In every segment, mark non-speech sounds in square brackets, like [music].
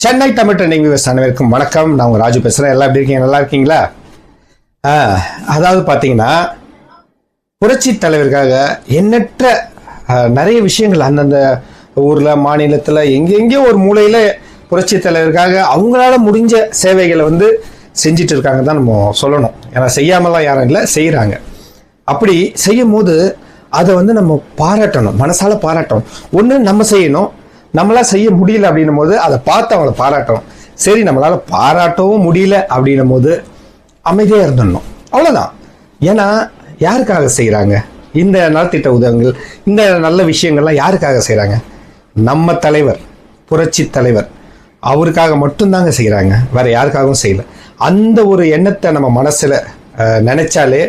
Chennai Tamil trending viewers அனைவருக்கும் வணக்கம். நான் உங்கள் ராஜு பேசுகிறேன் எல்லாம் எப்படி இருக்கீங்க? நல்லா இருக்கீங்களா? ஆ, அதாவது பார்த்தீங்கன்னா புரட்சி தலைவருக்காக எண்ணற்ற நிறைய விஷயங்கள் அந்தந்த ஊரில் மாநிலத்தில் எங்கெங்கேயோ ஒரு மூலையில் புரட்சி தலைவருக்காக அவங்களால முடிஞ்ச சேவைகளை வந்து செஞ்சிட்டு இருக்காங்க தான் நம்ம சொல்லணும். ஏன்னா செய்யாமலாம் யாரும் இல்லை செய்கிறாங்க அப்படி செய்யும் போது அதை வந்து நம்ம பாராட்டணும். மனசால பாராட்டணும். ஒன்று நம்ம செய்யணும் நம்மளா செய்ய முடியல அப்படின்னும் போது அதை பார்த்து அவங்கள பாராட்டணும். சரி நம்மளால பாராட்டவும் முடியல அப்படின்னும் போது அமைதியாக இருந்துடணும். அவ்வளோதான் ஏன்னா யாருக்காக செய்கிறாங்க இந்த நலத்திட்ட உதவங்கள் இந்த நல்ல விஷயங்கள்லாம் யாருக்காக செய்கிறாங்க நம்ம தலைவர் புரட்சி தலைவர் அவருக்காக மட்டும்தாங்க செய்கிறாங்க வேற யாருக்காகவும் செய்யல. அந்த ஒரு எண்ணத்தை நம்ம மனசில் நினைச்சாலே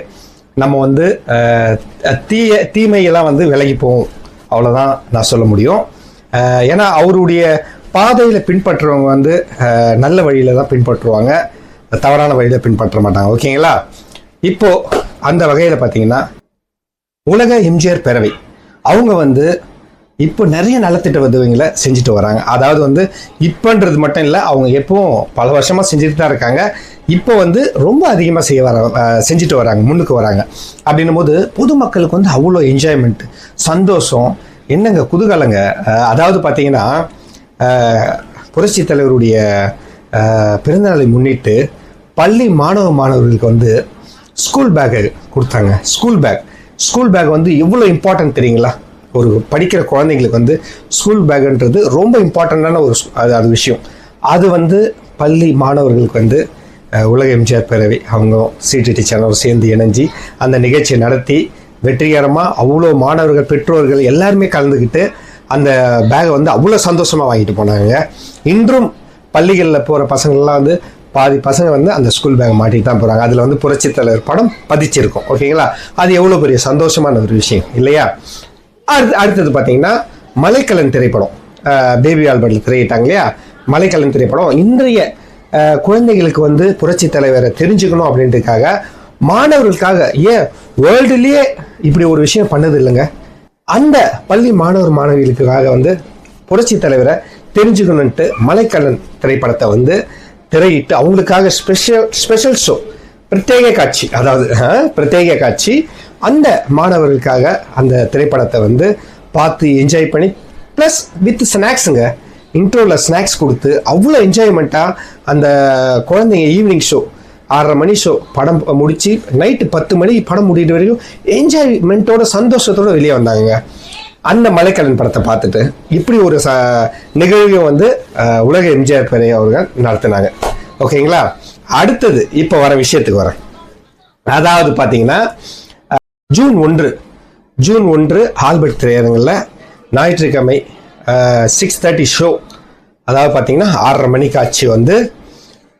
நம்ம வந்து தீய தீமையெல்லாம் வந்து விலகி போவோம் அவ்வளோதான் நான் சொல்ல முடியும். ஏன்னா அவருடைய பாதையில் பின்பற்றுறவங்க வந்து நல்ல வழியில தான் பின்பற்றுவாங்க. தவறான வழியில் பின்பற்ற மாட்டாங்க. ஓகேங்களா? இப்போ அந்த வகையில் பார்த்தீங்கன்னா உலக எம்ஜிஆர் பேரவை. அவங்க வந்து இப்போ நிறைய நலத்திட்ட உதவிகளை செஞ்சுட்டு வராங்க. அதாவது வந்து இப்போன்றது மட்டும் இல்லை அவங்க எப்பவும் பல வருஷமாக செஞ்சுட்டு தான் இருக்காங்க. இப்போ வந்து ரொம்ப அதிகமாக செய்ய வர செஞ்சுட்டு வராங்க முன்னுக்கு வராங்க. அப்படின்னும் போது பொதுமக்களுக்கு வந்து அவ்வளோ என்ஜாய்மெண்ட் சந்தோஷம் என்னங்க குதூகலங்க? அதாவது பார்த்தீங்கன்னா புரட்சி தலைவருடைய பிறந்தநாளை முன்னிட்டு பள்ளி மாணவ மாணவர்களுக்கு வந்து ஸ்கூல் பேக்கு கொடுத்தாங்க. ஸ்கூல் பேக் ஸ்கூல் பேக் வந்து எவ்வளோ இம்பார்ட்டன்ட் தெரியுங்களா? ஒரு படிக்கிற குழந்தைங்களுக்கு வந்து ஸ்கூல் பேக்குன்றது ரொம்ப இம்பார்ட்டண்ட்டான ஒரு அது அது விஷயம். அது வந்து பள்ளி மாணவர்களுக்கு வந்து உலக எம்ஜிஆர் பேரவை அவங்க சிடிடி சேனல் சேர்ந்து இணைஞ்சி அந்த நிகழ்ச்சியை நடத்தி வெற்றிகரமாக அவ்வளோ மாணவர்கள் பெற்றோர்கள் எல்லாருமே கலந்துக்கிட்டு அந்த பேகை வந்து அவ்வளோ சந்தோஷமாக வாங்கிட்டு போனாங்க. இன்றும் பள்ளிகளில் போகிற பசங்கள்லாம் வந்து பாதி பசங்க வந்து அந்த ஸ்கூல் பேக் மாட்டிட்டு தான் போகிறாங்க அதில் வந்து புரட்சித் தலைவர் படம் பதிச்சிருக்கும். ஓகேங்களா? அது எவ்வளோ பெரிய சந்தோஷமான ஒரு விஷயம் இல்லையா? அடுத்து அடுத்தது பார்த்தீங்கன்னா மலைக்கலன் திரைப்படம். பேபி ஆல்பர்ட்டில் திரையிட்டாங்க இல்லையா? மலைக்கலன் திரைப்படம். இன்றைய குழந்தைகளுக்கு வந்து புரட்சி தலைவரை தெரிஞ்சுக்கணும் அப்படின்றதுக்காக மாணவர்களுக்காக ஏன் வேர்ல்டுலேயே இப்படி ஒரு விஷயம் பண்ணது இல்லைங்க அந்த பள்ளி மாணவர் மாணவிகளுக்காக வந்து புரட்சி தலைவரை தெரிஞ்சுக்கணுன்ட்டு மலைக்கல்லன் திரைப்படத்தை வந்து திரையிட்டு அவங்களுக்காக ஸ்பெஷல் ஸ்பெஷல் ஷோ பிரத்யேக காட்சி அதாவது பிரத்யேக காட்சி அந்த மாணவர்களுக்காக அந்த திரைப்படத்தை வந்து பார்த்து என்ஜாய் பண்ணி ப்ளஸ் வித் ஸ்நாக்ஸுங்க இன்ட்ரோவில் ஸ்நாக்ஸ் கொடுத்து அவ்வளோ என்ஜாய்மெண்ட்டாக அந்த குழந்தைங்க ஈவினிங் ஷோ ஆறரை மணி ஷோ படம் முடிச்சு நைட்டு பத்து மணி படம் முடிகிற வரைக்கும் என்ஜாய்மெண்ட்டோட சந்தோஷத்தோட வெளியே வந்தாங்க அந்த மலைக்கலன் படத்தை பார்த்துட்டு இப்படி ஒரு ச நிகழ்வையும் வந்து உலக எம்ஜிஆர் பெரிய அவர்கள் நடத்தினாங்க. ஓகேங்களா? அடுத்தது இப்போ வர விஷயத்துக்கு வரேன். அதாவது பார்த்தீங்கன்னா ஜூன் ஒன்று ஜூன் ஒன்று ஆல்பர்ட் திரையரங்கில் ஞாயிற்றுக்கிழமை சிக்ஸ் தேர்ட்டி ஷோ அதாவது பார்த்தீங்கன்னா ஆறரை மணி காட்சி வந்து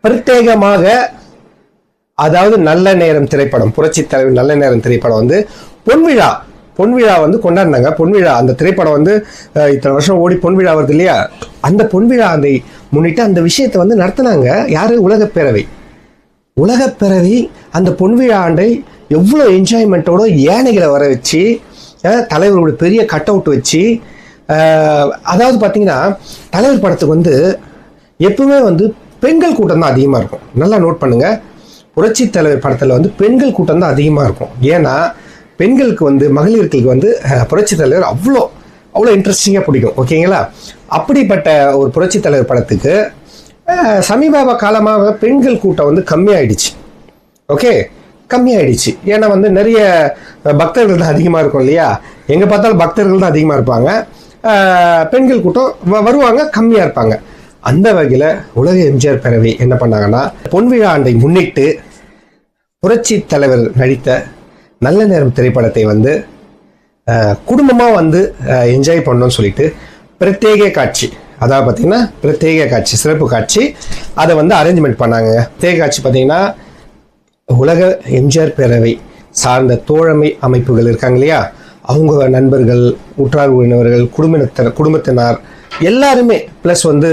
பிரத்யேகமாக அதாவது நல்ல நேரம் திரைப்படம் புரட்சி தலைவர் நல்ல நேரம் திரைப்படம் வந்து பொன்விழா பொன்விழா வந்து கொண்டாடினாங்க. பொன்விழா அந்த திரைப்படம் வந்து இத்தனை வருஷம் ஓடி பொன்விழா வருது இல்லையா? அந்த பொன்விழா அதை முன்னிட்டு அந்த விஷயத்தை வந்து நடத்தினாங்க. யாரு? உலகப் உலகப்பேரவை அந்த பொன்விழா ஆண்டை எவ்வளோ என்ஜாய்மெண்ட்டோட யானைகளை வர வச்சு தலைவரோட பெரிய கட் அவுட் வச்சு அதாவது பார்த்தீங்கன்னா தலைவர் படத்துக்கு வந்து எப்பவுமே வந்து பெண்கள் கூட்டம் தான் அதிகமாக இருக்கும். நல்லா நோட் பண்ணுங்கள் புரட்சி தலைவர் படத்தில் வந்து பெண்கள் கூட்டம் தான் அதிகமாக இருக்கும். ஏன்னா பெண்களுக்கு வந்து மகளிர்களுக்கு வந்து புரட்சி தலைவர் அவ்வளோ அவ்வளோ இன்ட்ரெஸ்டிங்காக பிடிக்கும். ஓகேங்களா? அப்படிப்பட்ட ஒரு புரட்சி தலைவர் படத்துக்கு சமீப காலமாக பெண்கள் கூட்டம் வந்து கம்மியாயிடுச்சு. ஓகே? கம்மியாயிடுச்சு. ஏன்னா வந்து நிறைய பக்தர்கள் தான் அதிகமாக இருக்கும் இல்லையா? எங்கே பார்த்தாலும் பக்தர்கள் தான் அதிகமாக இருப்பாங்க. பெண்கள் கூட்டம் வ- வருவாங்க கம்மியாக இருப்பாங்க. அந்த வகையில் உலக எம்ஜிஆர் பேரவை என்ன பண்ணாங்கன்னா பொன்விழா ஆண்டை முன்னிட்டு புரட்சி தலைவர் நடித்த நல்ல நேரம் திரைப்படத்தை வந்து குடும்பமாக வந்து என்ஜாய் பண்ணோம்னு சொல்லிட்டு பிரத்யேக காட்சி. அதாவது பார்த்தீங்கன்னா பிரத்யேக காட்சி சிறப்பு காட்சி. அதை வந்து அரேஞ்ச்மெண்ட் பண்ணாங்க. பிரத்யேக காட்சி பார்த்தீங்கன்னா உலக எம்ஜிஆர் பேரவை சார்ந்த தோழமை அமைப்புகள் இருக்காங்க இல்லையா? அவங்க நண்பர்கள் உற்றார் உறவினர்கள் குடும்பத்தினர் குடும்பத்தினார் எல்லாருமே ப்ளஸ் வந்து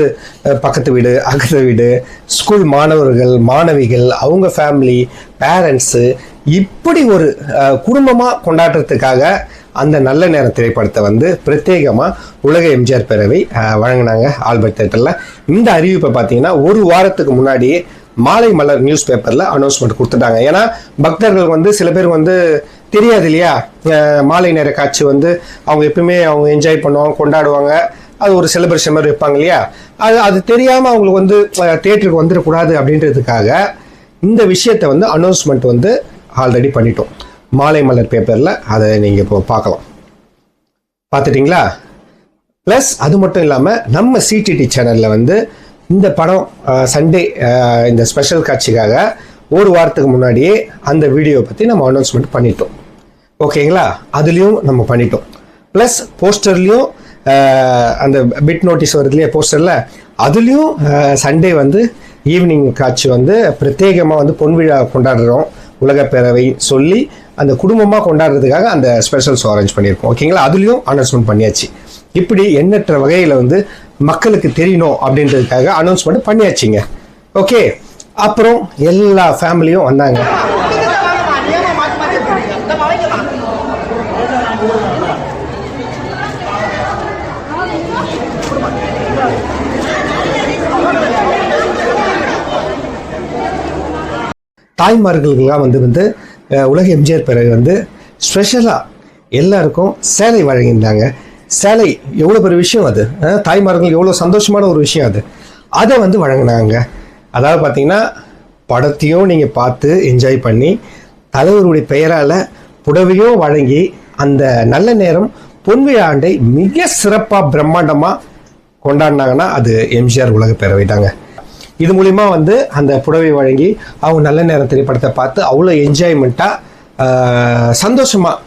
பக்கத்து வீடு அக்கத்து வீடு ஸ்கூல் மாணவர்கள் மாணவிகள் அவங்க ஃபேமிலி பேரண்ட்ஸு இப்படி ஒரு குடும்பமாக கொண்டாடுறதுக்காக அந்த நல்ல நேரம் திரைப்படத்தை வந்து பிரத்யேகமாக உலக எம்ஜிஆர் பேரவை வழங்கினாங்க ஆல்பர்ட் தேட்டரில். இந்த அறிவிப்பை பார்த்தீங்கன்னா ஒரு வாரத்துக்கு முன்னாடியே மாலை மலர் நியூஸ் பேப்பரில் அனௌன்ஸ்மெண்ட் கொடுத்துட்டாங்க. ஏன்னா பக்தர்கள் வந்து சில பேர் வந்து தெரியாது இல்லையா? மாலை நேர காட்சி வந்து அவங்க எப்பவுமே அவங்க என்ஜாய் பண்ணுவாங்க கொண்டாடுவாங்க. அது ஒரு செலிப்ரேஷன் மாதிரி வைப்பாங்க இல்லையா? அது அது தெரியாமல் அவங்களுக்கு வந்து தேட்டருக்கு வந்துடக்கூடாது அப்படின்றதுக்காக இந்த விஷயத்தை வந்து அனௌன்ஸ்மெண்ட் வந்து ஆல்ரெடி பண்ணிட்டோம். மாலை மலர் பேப்பரில் அதை நீங்கள் இப்போ பார்க்கலாம். பார்த்துட்டிங்களா? ப்ளஸ் அது மட்டும் இல்லாமல் நம்ம சிடிடி சேனலில் வந்து இந்த படம் சண்டே இந்த ஸ்பெஷல் காட்சிக்காக ஒரு வாரத்துக்கு முன்னாடியே அந்த வீடியோ பற்றி நம்ம அனௌன்ஸ்மெண்ட் பண்ணிட்டோம். ஓகேங்களா அதுலேயும் நம்ம பண்ணிட்டோம். ப்ளஸ் போஸ்டர்லேயும் அந்த பிட் நோட்டீஸ் வருது இல்லையா போஸ்டரில் அதுலேயும் சண்டே வந்து ஈவினிங் காட்சி வந்து பிரத்யேகமாக வந்து பொன்விழா கொண்டாடுறோம். உலகப் பேரவை சொல்லி அந்த குடும்பமாக கொண்டாடுறதுக்காக அந்த ஸ்பெஷல் ஷோ அரேஞ்ச் பண்ணியிருக்கோம். ஓகேங்களா அதுலேயும் அனௌன்ஸ்மெண்ட் பண்ணியாச்சு. இப்படி எண்ணற்ற வகையில் வந்து மக்களுக்கு தெரியணும் அப்படின்றதுக்காக அனௌன்ஸ்மெண்ட் பண்ணியாச்சுங்க. ஓகே அப்புறம் எல்லா ஃபேமிலியும் வந்தாங்க. தாய்மார்களுக்கெல்லாம் வந்து வந்து உலக எம்ஜிஆர் பிறகு வந்து ஸ்பெஷலாக எல்லாருக்கும் சேலை வழங்கியிருந்தாங்க. சேலை எவ்வளோ பெரிய விஷயம் அது? தாய்மார்கள் எவ்வளோ சந்தோஷமான ஒரு விஷயம் அது. அதை வந்து வழங்கினாங்க. அதாவது பார்த்தீங்கன்னா படத்தையும் நீங்கள் பார்த்து என்ஜாய் பண்ணி தலைவருடைய பெயரால் புடவையும் வழங்கி அந்த நல்ல நேரம் பொன்விழாண்டை மிக சிறப்பாக பிரம்மாண்டமாக கொண்டாடினாங்கன்னா அது எம்ஜிஆர் உலக பேரவை தாங்க இது மூலிமா வந்து அந்த புடவை வழங்கி அவங்க நல்ல நேரம் திரைப்படத்தை பார்த்து அவ்வளோ என்ஜாய்மெண்ட்டாக சந்தோஷமாக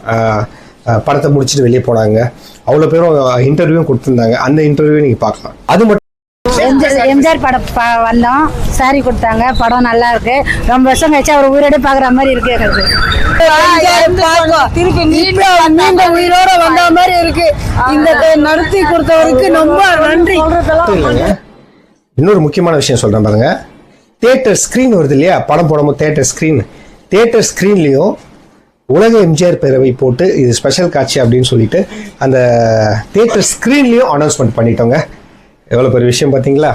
படத்தை முடிச்சுட்டு வெளியே போனாங்க. அவ்வளோ பேரும் இன்டர்வியூவும் கொடுத்துருந்தாங்க. அந்த இன்டர்வியூ நீங்கள் பார்க்கலாம். அது மட்டும் எம்ஜிஆர் படம் பா- வந்தோம். சாரி கொடுத்தாங்க. படம் நல்லா இருக்கு. ரொம்ப வருஷம் கழிச்சு அவர் உயிரோட பாக்குற மாதிரி இருக்கு எங்களுக்கு. திருப்பி மீண்டும் உயிரோட வந்த மாதிரி இருக்கு. இந்த நடத்தி கொடுத்தவருக்கு ரொம்ப நன்றி. இன்னொரு முக்கியமான விஷயம் சொல்கிறேன் பாருங்க. தேட்டர் ஸ்க்ரீன் வருது இல்லையா? படம் போடும்போது தேட்டர் ஸ்க்ரீன் தேட்டர் ஸ்க்ரீன்லேயும் உலக எம்ஜிஆர் பேரவை போட்டு இது ஸ்பெஷல் காட்சி அப்படின்னு சொல்லிட்டு அந்த தேட்டர் ஸ்க்ரீன்லேயும் அனௌன்ஸ்மெண்ட் பண்ணிட்டோங்க. எவ்வளோ பெரிய விஷயம் பார்த்தீங்களா?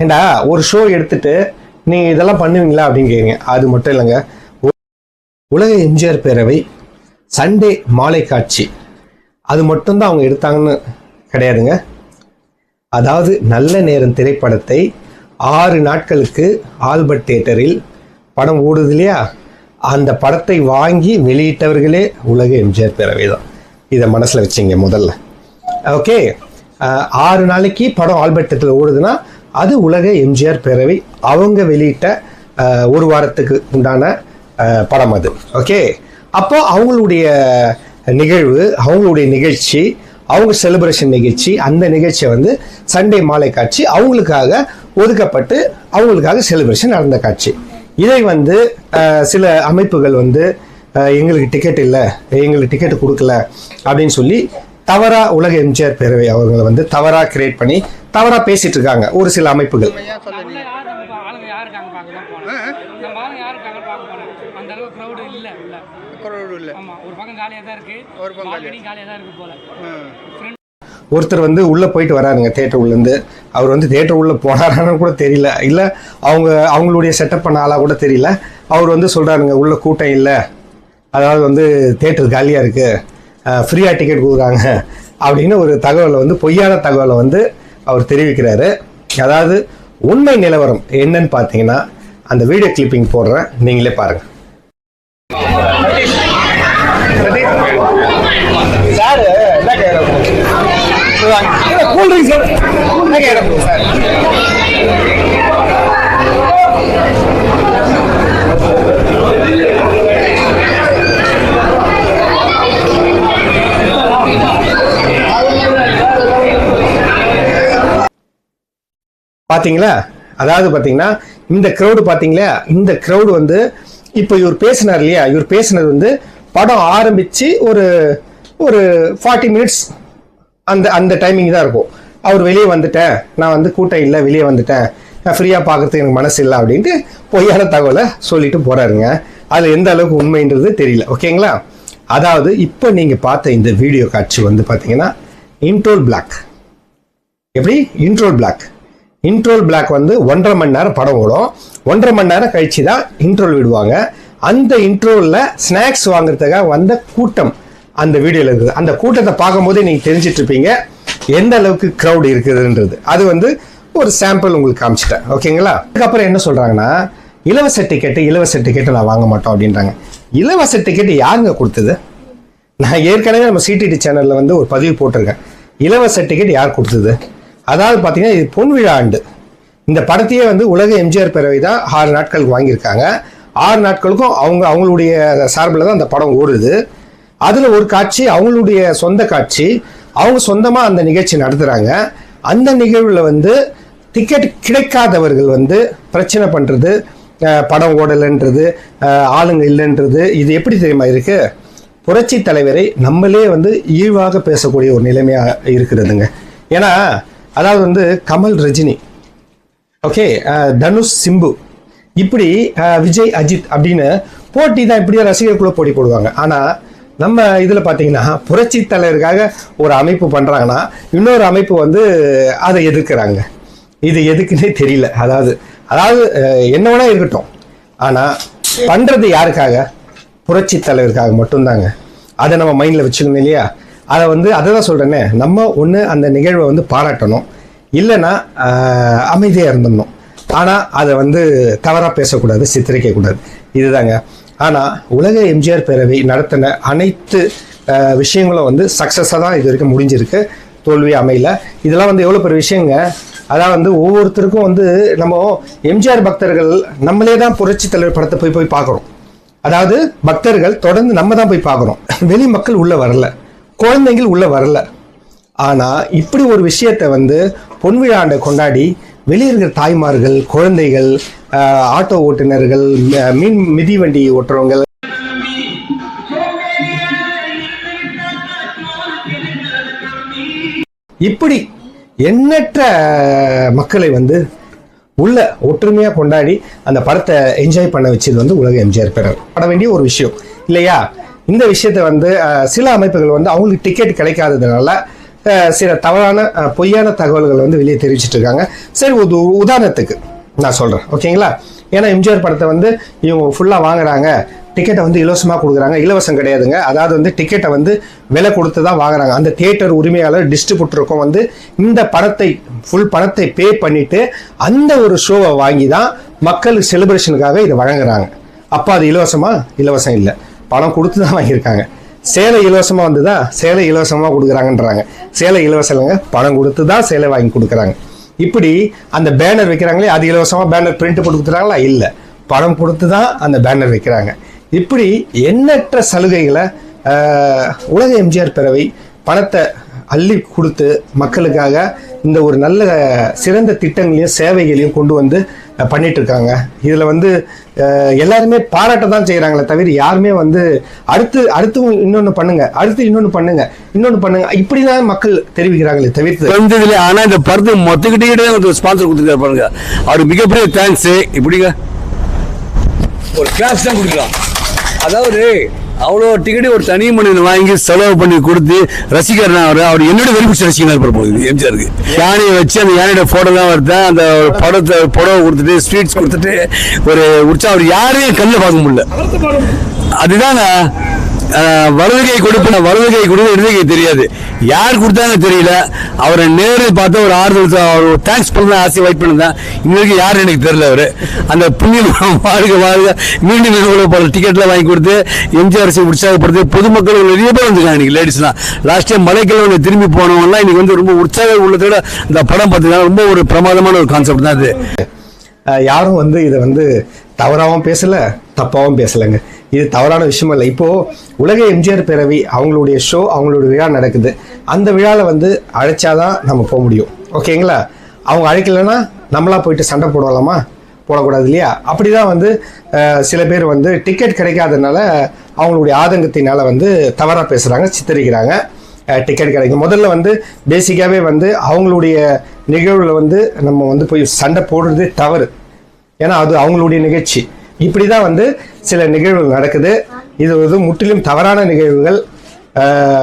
ஏண்டா ஒரு ஷோ எடுத்துட்டு நீங்கள் இதெல்லாம் பண்ணுவீங்களா அப்படின்னு கேட்குறீங்க அது மட்டும் இல்லைங்க. உலக எம்ஜிஆர் பேரவை சண்டே மாலை காட்சி. அது மட்டும்தான் அவங்க எடுத்தாங்கன்னு கிடையாதுங்க. அதாவது நல்ல நேரம் திரைப்படத்தை ஆறு நாட்களுக்கு ஆல்பர்ட் தியேட்டரில் படம் ஓடுது இல்லையா? அந்த படத்தை வாங்கி வெளியிட்டவர்களே உலக எம்ஜிஆர் பேரவை தான் இதை மனசில் வச்சுங்க முதல்ல. ஓகே. ஆறு நாளைக்கு படம் ஆல்பர்ட் தியேட்டரில் ஓடுதுன்னா அது உலக எம்ஜிஆர் பேரவை அவங்க வெளியிட்ட ஒரு வாரத்துக்கு உண்டான படம் அது. ஓகே. அப்போ அவங்களுடைய நிகழ்வு அவங்களுடைய நிகழ்ச்சி அவங்க செலிப்ரேஷன் நிகழ்ச்சி அந்த நிகழ்ச்சியை வந்து சண்டே மாலை காட்சி அவங்களுக்காக ஒதுக்கப்பட்டு அவங்களுக்காக செலிப்ரேஷன் நடந்த காட்சி. இதை வந்து சில அமைப்புகள் வந்து எங்களுக்கு டிக்கெட் இல்லை எங்களுக்கு டிக்கெட் கொடுக்கல அப்படின்னு சொல்லி தவறா உலக எம்ஜிஆர் பேரவை அவர்களை வந்து தவறா கிரியேட் பண்ணி தவறா பேசிட்டு இருக்காங்க ஒரு சில அமைப்புகள் நம்ம யார் நம்ம ஆளுங்க யார் இருக்காங்க பார்க்க தான் போனோம் நம்ம ஆளுங்க யார் இருக்காங்க பார்க்க போனோம் அந்த அளவுக்கு க்ரௌடு இல்லை உள்ள குறவு இல்லை ஆமா ஒரு பக்கம் காலியாக தான் இருக்கு ஒரு பக்கம் பால்கனி காலியாக தான் இருக்கு போல. ஒருத்தர் வந்து உள்ளே போயிட்டு வராருங்க தேட்டர் உள்ளேருந்து அவர் வந்து தேட்டர் உள்ளே போனாரான்னு கூட தெரியல. இல்லை அவங்க அவங்களுடைய செட்டப் பண்ண ஆளாக கூட தெரியல. அவர் வந்து சொல்கிறாருங்க உள்ள கூட்டம் இல்லை. அதாவது வந்து தேட்டர் காலியாக இருக்குது ஃப்ரீயாக டிக்கெட் கொடுக்குறாங்க. அப்படின்னு ஒரு தகவலை வந்து பொய்யான தகவலை வந்து அவர் தெரிவிக்கிறாரு. அதாவது உண்மை நிலவரம் என்னன்னு பார்த்தீங்கன்னா அந்த வீடியோ கிளிப்பிங் போடுறேன். நீங்களே பாருங்கள் சார் என்ன கூல் ட்ரிங்க்ஸ் சார் பாத்தீங்களா? அதாவது பாத்தீங்கன்னா இந்த க்ரௌடு பாத்தீங்களா? இந்த க்ரௌடு வந்து இப்போ இவர் பேசினார் இல்லையா? இவர் பேசினது வந்து படம் ஆரம்பிச்சு ஒரு ஒரு ஃபார்ட்டி மினிட்ஸ் அந்த அந்த டைமிங் தான் இருக்கும். அவர் வெளியே வந்துட்டேன். நான் வந்து கூட்டம் இல்லை வெளியே வந்துட்டேன். நான் ஃப்ரீயாக பார்க்கறதுக்கு எனக்கு மனசு இல்லை அப்படின்ட்டு பொய்யான தகவலை சொல்லிட்டு போகிறாருங்க அதில் எந்த அளவுக்கு உண்மைன்றது தெரியல. ஓகேங்களா? அதாவது இப்போ நீங்கள் பார்த்த இந்த வீடியோ காட்சி வந்து பார்த்தீங்கன்னா இன்ட்ரோல் பிளாக் எப்படி? இன்ட்ரோல் பிளாக் இன்ட்ரோல் பிளாக் வந்து ஒன்றரை மணி நேரம் படம் ஓடும். ஒன்றரை மணி நேரம் கழிச்சு தான் இன்ட்ரோல் விடுவாங்க. அந்த இன்ட்ரோலில் ஸ்நாக்ஸ் வாங்குறதுக்காக வந்த கூட்டம். அந்த வீடியோவில் இருக்குது. அந்த கூட்டத்தை பார்க்கும்போதே நீங்கள் தெரிஞ்சிட்டு இருப்பீங்க எந்த அளவுக்கு க்ரௌட் இருக்குதுன்றது. அது வந்து ஒரு சாம்பிள் உங்களுக்கு காமிச்சிட்டேன். ஓகேங்களா அதுக்கப்புறம் என்ன சொல்கிறாங்கன்னா இலவச டிக்கெட்டு இலவச டிக்கெட்டு நான் வாங்க மாட்டோம் அப்படின்றாங்க. இலவச டிக்கெட்டு யாருங்க கொடுத்தது? நான் ஏற்கனவே நம்ம சிடிடி சேனலில் வந்து ஒரு பதிவு போட்டிருக்கேன். இலவச டிக்கெட் யார் கொடுத்தது? அதாவது பார்த்தீங்கன்னா இது பொன் விழா ஆண்டு இந்த படத்தையே வந்து உலக எம்ஜிஆர் பேரவை தான் ஆறு நாட்களுக்கு வாங்கியிருக்காங்க. ஆறு நாட்களுக்கும் அவங்க அவங்களுடைய சார்பில் தான் அந்த படம் ஓடுது. அதில் ஒரு காட்சி அவங்களுடைய சொந்த காட்சி. அவங்க சொந்தமாக அந்த நிகழ்ச்சி நடத்துகிறாங்க அந்த நிகழ்வில் வந்து டிக்கெட் கிடைக்காதவர்கள் வந்து பிரச்சனை பண்ணுறது படம் ஓடலைன்றது ஆளுங்க இல்லைன்றது இது எப்படி தெரியுமா இருக்கு? புரட்சி தலைவரை நம்மளே வந்து ஈழ்வாக பேசக்கூடிய ஒரு நிலைமையாக இருக்கிறதுங்க. ஏன்னா அதாவது வந்து கமல் ரஜினி ஓகே தனுஷ் சிம்பு இப்படி விஜய் அஜித் அப்படின்னு போட்டி தான் இப்படியே ரசிகர்களுக்குள்ள போட்டி போடுவாங்க. ஆனால் நம்ம இதில் பார்த்தீங்கன்னா புரட்சி தலைவருக்காக ஒரு அமைப்பு பண்ணுறாங்கன்னா இன்னொரு அமைப்பு வந்து அதை எதிர்க்கிறாங்க. இது எதுக்குன்னே தெரியல. அதாவது அதாவது என்ன வேணா இருக்கட்டும். ஆனால் பண்ணுறது யாருக்காக? புரட்சி தலைவருக்காக மட்டும்தாங்க. அதை நம்ம மைண்டில் வச்சுக்கணும் இல்லையா? அதை வந்து அதை தான் சொல்கிறேனே நம்ம ஒன்று அந்த நிகழ்வை வந்து பாராட்டணும். இல்லைன்னா அமைதியாக இருந்துடணும். ஆனால் அதை வந்து தவறாக பேசக்கூடாது சித்தரிக்கக்கூடாது. இதுதாங்க. ஆனால் உலக எம்ஜிஆர் பேரவை நடத்தின அனைத்து விஷயங்களும் வந்து சக்ஸஸாக தான் இது வரைக்கும் முடிஞ்சிருக்கு தோல்வி அமையல. இதெல்லாம் வந்து எவ்வளோ பெரிய விஷயங்க? அதான் வந்து ஒவ்வொருத்தருக்கும் வந்து நம்ம எம்ஜிஆர் பக்தர்கள் நம்மளே தான் புரட்சி தலைவர் படத்தை போய் போய் பார்க்குறோம். அதாவது பக்தர்கள் தொடர்ந்து நம்ம தான் போய் பார்க்குறோம். வெளி மக்கள் உள்ள வரல. குழந்தைகள் உள்ள வரல. ஆனா இப்படி ஒரு விஷயத்தை வந்து பொன்விழாண்டை கொண்டாடி வெளியே இருக்கிற தாய்மார்கள் குழந்தைகள் ஆட்டோ ஓட்டுநர்கள் மீன் மிதிவண்டி ஓட்டுறவங்க. இப்படி எண்ணற்ற மக்களை வந்து உள்ள ஒற்றுமையாக கொண்டாடி அந்த படத்தை என்ஜாய் பண்ண வச்சது வந்து உலக எம்ஜிஆர் பெறர் பட வேண்டிய ஒரு விஷயம். இல்லையா? இந்த விஷயத்தை வந்து சில அமைப்புகள் வந்து அவங்களுக்கு டிக்கெட் கிடைக்காததுனால சில தவறான பொய்யான தகவல்களை வந்து வெளியே தெரிவிச்சிட்டு இருக்காங்க சரி ஒரு உதாரணத்துக்கு நான் சொல்கிறேன் ஓகேங்களா? ஏன்னா எம்ஜிஆர் படத்தை வந்து இவங்க ஃபுல்லாக வாங்குறாங்க. டிக்கெட்டை வந்து இலவசமாக கொடுக்குறாங்க. இலவசம் கிடையாதுங்க. அதாவது வந்து டிக்கெட்டை வந்து விலை கொடுத்து தான் வாங்குறாங்க. அந்த தியேட்டர் உரிமையாளர் டிஸ்ட்ரிபியூட்டருக்கும் வந்து இந்த படத்தை ஃபுல் பணத்தை பே பண்ணிவிட்டு அந்த ஒரு ஷோவை வாங்கி தான் மக்கள் செலிப்ரேஷனுக்காக இதை வழங்குறாங்க. அப்போ அது இலவசமாக இலவசம் இல்லை. பணம் கொடுத்து தான் வாங்கியிருக்காங்க. சேலை இலவசமாக வந்ததா? சேலை இலவசமாக கொடுக்குறாங்கன்றாங்க. சேலை இலவசம் இல்லைங்க பணம் கொடுத்து தான் சேலை வாங்கி கொடுக்குறாங்க. இப்படி அந்த பேனர் வைக்கிறாங்களே அது இலவசமாக பேனர் பிரிண்ட் போட்டு கொடுத்துறாங்களா இல்லை. பணம் கொடுத்து தான் அந்த பேனர் வைக்கிறாங்க. இப்படி எண்ணற்ற சலுகைகளை உலக எம்ஜிஆர் பேரவை பணத்தை அள்ளி கொடுத்து மக்களுக்காக இந்த ஒரு நல்ல சிறந்த திட்டங்களையும் சேவைகளையும் கொண்டு வந்து பண்ணிட்டு இருக்காங்க இதில் வந்து எல்லாருமே பாராட்ட தான் செய்கிறாங்களே தவிர யாருமே வந்து அடுத்து அடுத்து இன்னொன்று பண்ணுங்க அடுத்து இன்னொன்று பண்ணுங்க இன்னொன்று பண்ணுங்க இப்படி தான் மக்கள் தெரிவிக்கிறாங்களே தவிர்த்து. வந்ததுல ஆனால் இந்த படத்துக்கு மொத்தக்கிட்டே ஒரு ஸ்பான்சர் கொடுத்துருக்காரு பாருங்க. அவருக்கு மிகப்பெரிய தேங்க்ஸு இப்படிங்க. ஒரு கிளாஸ் தான் கொடுக்கலாம். அதாவது அவ்வளோ டிக்கெட் ஒரு தனி மனிதன் வாங்கி செலவு பண்ணி கொடுத்து ரசிகர் அவர் அவர் என்னோட ரசிகர் இருப்பார் போகுது எம்ஜிஆருக்கு யானையை வச்சு அந்த யானையோட போட்டோலாம் வருத்தேன் அந்த படத்தை புடவை கொடுத்துட்டு ஸ்வீட்ஸ் கொடுத்துட்டு ஒரு உற்சாகம் அவர் யாரையும் கண்ணில் பார்க்க முடியல. அஹ், வலது கை கொடுப்பேன் வலது கை கொடுத்து இடது கை தெரியாது. யார் கொடுத்தாங்க தெரியல. அவரை நேரில் பார்த்து ஒரு ஆறுதல் அவர் தேங்க்ஸ் பண்ண ஆசை வெயிட் பண்ணிருந்தேன் இன்னைக்கு யாரும் எனக்கு தெரியல அவர். அந்த புண்ணியம் [laughs] வாழ்க வாழ்க. மீண்டும் இவ்வளோ பல டிக்கெட்லாம் வாங்கி கொடுத்து எம்ஜிஆர் உற்சாகப்படுத்தி பொதுமக்கள் நிறைய பேர் வந்துருக்காங்க இன்னைக்கு லேடிஸ்லாம் லாஸ்ட் டைம் மலைக்கிழமை திரும்பி போனவங்கலாம் இன்னைக்கு வந்து ரொம்ப உற்சாக உள்ளதோட இந்த படம் பார்த்தீங்கன்னா ரொம்ப ஒரு பிரமாதமான ஒரு கான்செப்ட் தான் அது. யாரும் வந்து இதை வந்து தவறாகவும் பேசலை தப்பாகவும் பேசலைங்க. இது தவறான விஷயம் இல்லை இப்போது உலக எம்ஜிஆர் பேரவை அவங்களுடைய ஷோ அவங்களுடைய விழா நடக்குது. அந்த விழாவில் வந்து அழைச்சாதான் நம்ம போக முடியும். ஓகேங்களா அவங்க அழைக்கலைன்னா நம்மளா போயிட்டு சண்டை போடலாமா? போடக்கூடாது இல்லையா? அப்படிதான் வந்து சில பேர் வந்து டிக்கெட் கிடைக்காதனால அவங்களுடைய ஆதங்கத்தினால வந்து தவறாக பேசுகிறாங்க சித்தரிக்கிறாங்க. டிக்கெட் கிடைக்கும். முதல்ல வந்து பேசிக்காகவே வந்து அவங்களுடைய நிகழ்வில் வந்து நம்ம வந்து போய் சண்டை போடுறதே தவறு. ஏன்னா அது அவங்களுடைய நிகழ்ச்சி. இப்படி தான் வந்து சில நிகழ்வுகள் நடக்குது. இது வந்து முற்றிலும் தவறான நிகழ்வுகள்.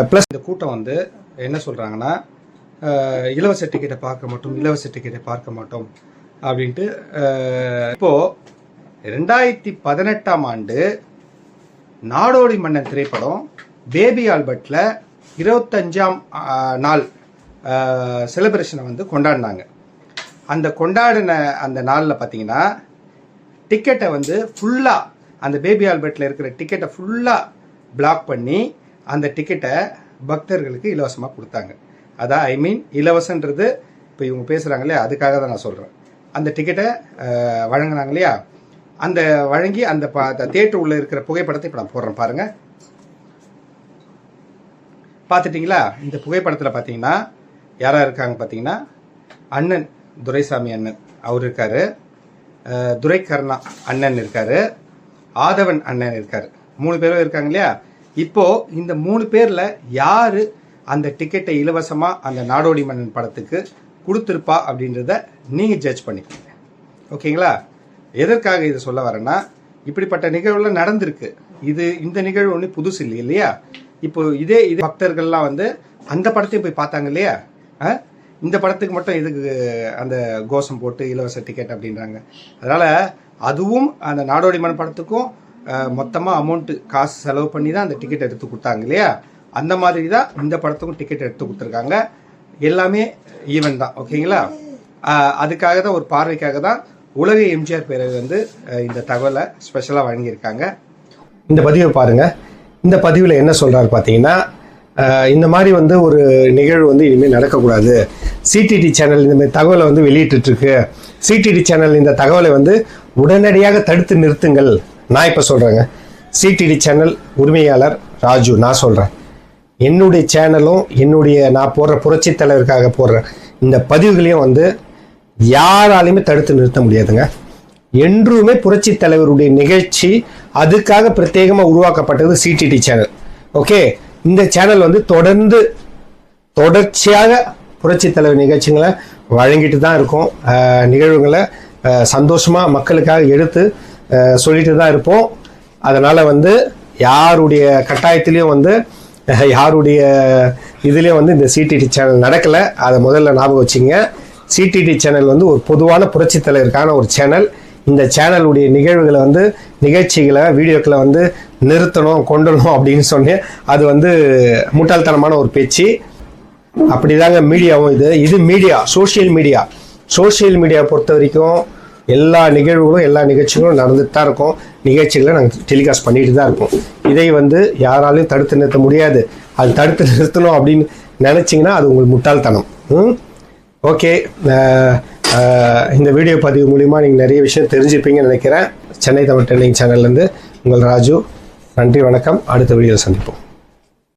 ப்ளஸ் இந்த கூட்டம் வந்து என்ன சொல்கிறாங்கன்னா இலவச டிக்கெட்டை பார்க்க மாட்டோம் இலவச டிக்கெட்டை பார்க்க மாட்டோம் அப்படின்ட்டு இப்போது ரெண்டாயிரத்தி பதினெட்டாம் ஆண்டு நாடோடி மன்னன் திரைப்படம் பேபி ஆல்பர்ட்டில் இருபத்தஞ்சாம் நாள் செலிப்ரேஷனை வந்து கொண்டாடினாங்க. அந்த கொண்டாடின அந்த நாளில் பார்த்தீங்கன்னா டிக்கெட்டை வந்து ஃபுல்லாக அந்த பேபி ஆல்பர்ட்டில் இருக்கிற டிக்கெட்டை ஃபுல்லாக பிளாக் பண்ணி அந்த டிக்கெட்டை பக்தர்களுக்கு இலவசமாக கொடுத்தாங்க. அதான் ஐ மீன் இலவசன்றது இப்போ இவங்க பேசுகிறாங்க இல்லையா? அதுக்காக தான் நான் சொல்கிறேன் அந்த டிக்கெட்டை வழங்கினாங்க இல்லையா? அந்த வழங்கி அந்த ப தேட்டர் உள்ள இருக்கிற புகைப்படத்தை இப்போ நான் போடுறேன் பாருங்கள் பார்த்துட்டிங்களா? இந்த புகைப்படத்தில் பார்த்தீங்கன்னா யாராக இருக்காங்க பார்த்தீங்கன்னா? அண்ணன் துரைசாமி அண்ணன். அவர் இருக்காரு. துரைக்கர்ணா அண்ணன் இருக்காரு. ஆதவன் அண்ணன் இருக்கார். மூணு பேரும் இருக்காங்க இல்லையா? இப்போ இந்த மூணு பேர்ல யாரு அந்த டிக்கெட்டை இலவசமா அந்த நாடோடி மன்னன் படத்துக்கு கொடுத்துருப்பா அப்படின்றத நீங்க ஜட்ஜ் பண்ணிக்கோங்க. ஓகேங்களா? எதற்காக இதை சொல்ல வரேன்னா இப்படிப்பட்ட நிகழ்வுலாம் நடந்திருக்கு. இது இந்த நிகழ்வு ஒன்று புதுசு இல்லை இல்லையா? இப்போ இதே இது பக்தர்கள்லாம் வந்து அந்த படத்தையும் போய் பார்த்தாங்க இல்லையா? ஆ? இந்த படத்துக்கு மட்டும் எதுக்கு அந்த கோஷம் போட்டு இலவச டிக்கெட் அப்படின்றாங்க. அதனால் அதுவும் அந்த நாடோடி மண் படத்துக்கும் மொத்தமாக அமௌண்ட்டு காசு செலவு பண்ணி தான் அந்த டிக்கெட் எடுத்து கொடுத்தாங்க இல்லையா? அந்த மாதிரி தான் இந்த படத்துக்கும் டிக்கெட் எடுத்து கொடுத்துருக்காங்க. எல்லாமே ஈவன் தான் ஓகேங்களா? அதுக்காக தான் ஒரு பார்வைக்காக தான் உலக எம்ஜிஆர் பேரவை வந்து இந்த தகவலை ஸ்பெஷலாக வழங்கியிருக்காங்க. இந்த பதிவை பாருங்கள் இந்த பதிவில் என்ன சொல்கிறாரு பார்த்தீங்கன்னா இந்த மாதிரி வந்து ஒரு நிகழ்வு வந்து இனிமேல் நடக்கக்கூடாது. சிடிடி சேனல் இந்த மாதிரி தகவலை வந்து வெளியிட்டுருக்கு சிடிடி சேனல் இந்த தகவலை வந்து உடனடியாக தடுத்து நிறுத்துங்கள். நான் இப்போ சொல்கிறேங்க சிடிடி சேனல் உரிமையாளர் ராஜு நான் சொல்கிறேன் என்னுடைய சேனலும் என்னுடைய நான் போடுற புரட்சி தலைவருக்காக போடுற இந்த பதிவுகளையும் வந்து யாராலையுமே தடுத்து நிறுத்த முடியாதுங்க. என்றுமே புரட்சி தலைவருடைய நிகழ்ச்சி அதுக்காக பிரத்யேகமாக உருவாக்கப்பட்டது சிடிடி சேனல் ஓகே இந்த சேனல் வந்து தொடர்ந்து தொடர்ச்சியாக புரட்சி தலைவர் நிகழ்ச்சிகளை வழங்கிட்டு தான் இருக்கும். நிகழ்வுகளை சந்தோஷமாக சந்தோஷமா மக்களுக்காக எடுத்து சொல்லிட்டு தான் இருப்போம். அதனால வந்து யாருடைய கட்டாயத்திலையும் வந்து யாருடைய இதுலேயும் வந்து இந்த சிடிடி சேனல் நடக்கலை. அதை முதல்ல ஞாபகம் வச்சுங்க. சிடிடி சேனல் வந்து ஒரு பொதுவான புரட்சி தலைவருக்கான ஒரு சேனல். இந்த சேனலுடைய நிகழ்வுகளை வந்து நிகழ்ச்சிகளை வீடியோக்களை வந்து நிறுத்தணும் கொண்டணும் அப்படின்னு சொன்னேன் அது வந்து முட்டாள்தனமான ஒரு பேச்சு. அப்படிதாங்க மீடியாவும் இது. இது media social media. Social media பொறுத்த வரைக்கும் எல்லா நிகழ்வுகளும் எல்லா நிகழ்ச்சிகளும் நடந்துட்டு தான் இருக்கும். நிகழ்ச்சிகளை நாங்கள் டெலிகாஸ்ட் பண்ணிட்டு தான் இருக்கோம். இதை வந்து யாராலையும் தடுத்து நிறுத்த முடியாது. அது தடுத்து நிறுத்தணும் அப்படின்னு நினச்சிங்கன்னா அது உங்களுக்கு முட்டாள்தனம். ம்? ஓகே uh, uh, இந்த வீடியோ பதிவு மூலிமா நீங்கள் நிறைய விஷயம் தெரிஞ்சுப்பீங்கன்னு நினைக்கிறேன். சென்னை தமிழ் ட்ரெண்டிங் சேனல்லேருந்து உங்கள் ராஜு நன்றி வணக்கம். அடுத்த வீடியோவில் சந்திப்போம்.